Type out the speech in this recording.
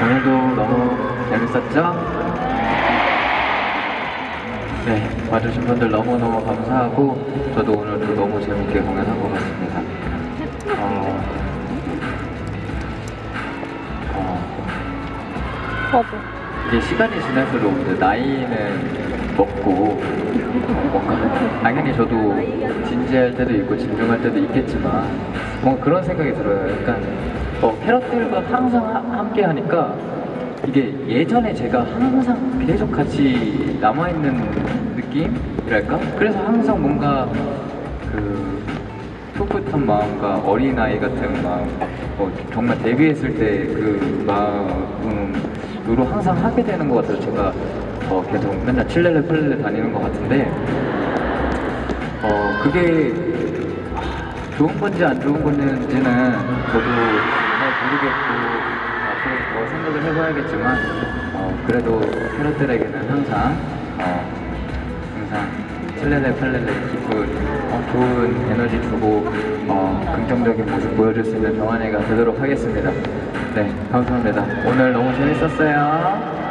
오늘도 너무 재밌었죠? 네, 봐주신 분들 너무너무 감사하고 저도 오늘도 너무 재밌게 공연한 것 같습니다. 어, 어. 이게 시간이 지날수록 이제 나이는 먹고 어, 뭔가 당연히 저도 진지할 때도 있고 진중할 때도 있겠지만 뭔가 그런 생각이 들어요. 약간 어, 캐럿들과 항상 하- 함께 하니까 이게 예전에 제가 항상 계속 같이 남아있는 느낌이랄까? 그래서 항상 뭔가 그 풋풋한 마음과 어린아이 같은 마음, 어, 정말 데뷔했을 때 그 마음 으로 항상 하게 되는 것 같아서 제가 어, 계속 맨날 칠레레 플레레 다니는 것 같은데, 어, 그게 아, 좋은 건지 안 좋은 건지는 저도 잘 모르겠고, 앞으로 더 생각을 해봐야겠지만, 어, 그래도 캐럿들에게는 항상, 어, 항상 칠레레 팔레레 기쁜 어, 좋은 에너지 주고 어, 긍정적인 모습 보여줄 수 있는 병환이가 되도록 하겠습니다. 네, 감사합니다. 오늘 너무 재밌었어요.